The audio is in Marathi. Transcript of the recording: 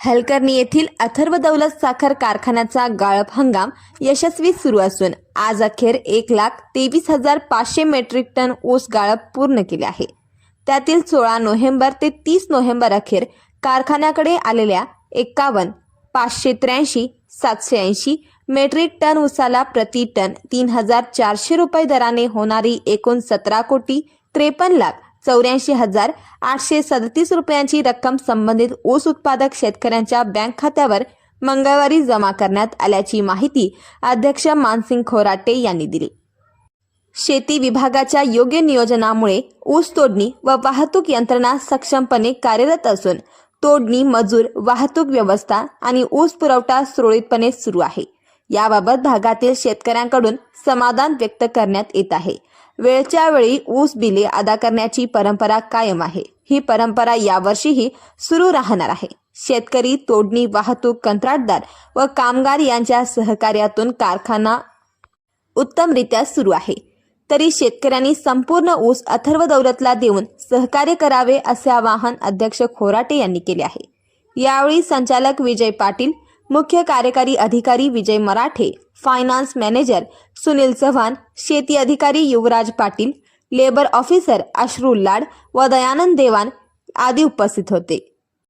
हलकर्णी येथील अथर्व दौलत साखर कारखान्याचा गाळप हंगाम यशस्वी सुरू असून आज अखेर एक लाख तेवीस हजार पाचशे मेट्रिक टन ऊस गाळप पूर्ण केले आहे. त्यातील सोळा नोव्हेंबर ते तीस नोव्हेंबर अखेर कारखान्याकडे आलेल्या एकावन्न पाचशे त्र्याऐंशी सातशे ऐंशी मेट्रिक टन ऊसाला प्रति टन तीन हजार चारशे रुपये दराने होणारी एकूण सतरा कोटी त्रेपन्न लाख चौऱ्याऐंशी हजार आठशे सदतीस रुपयांची रक्कम संबंधित ऊस उत्पादक शेतकऱ्यांच्या बँक खात्यावर मंगळवारी जमा करण्यात आल्याची माहिती अध्यक्ष मानसिंग खोराटे यांनी दिली. शेती विभागाच्या योग्य नियोजनामुळे ऊस तोडणी व वाहतूक यंत्रणा सक्षमपणे कार्यरत असून तोडणी मजूर वाहतूक व्यवस्था आणि ऊस पुरवठा सुरळीतपणे सुरू आहे. याबाबत भागातील शेतकऱ्यांकडून समाधान व्यक्त करण्यात येत आहे. वेळच्या वेळी ऊस बिले अदा करण्याची परंपरा कायम आहे. ही परंपरा यावर्षीही सुरू राहणार आहे. शेतकरी तोडणी वाहतूक कंत्राटदार व कामगार यांच्या सहकार्यातून कारखाना उत्तमरित्या सुरू आहे. तरी शेतकऱ्यांनी संपूर्ण ऊस अथर्व दौलतला देऊन सहकार्य करावे असे आवाहन अध्यक्ष खोराटे यांनी केले आहे. यावेळी संचालक विजय पाटील मुख्य कार्यकारी अधिकारी विजय मराठे फायनान्स मॅनेजर सुनील चव्हाण शेती अधिकारी युवराज पाटील लेबर ऑफिसर अश्रू लाड व दयानंद देवान आदी उपस्थित होते.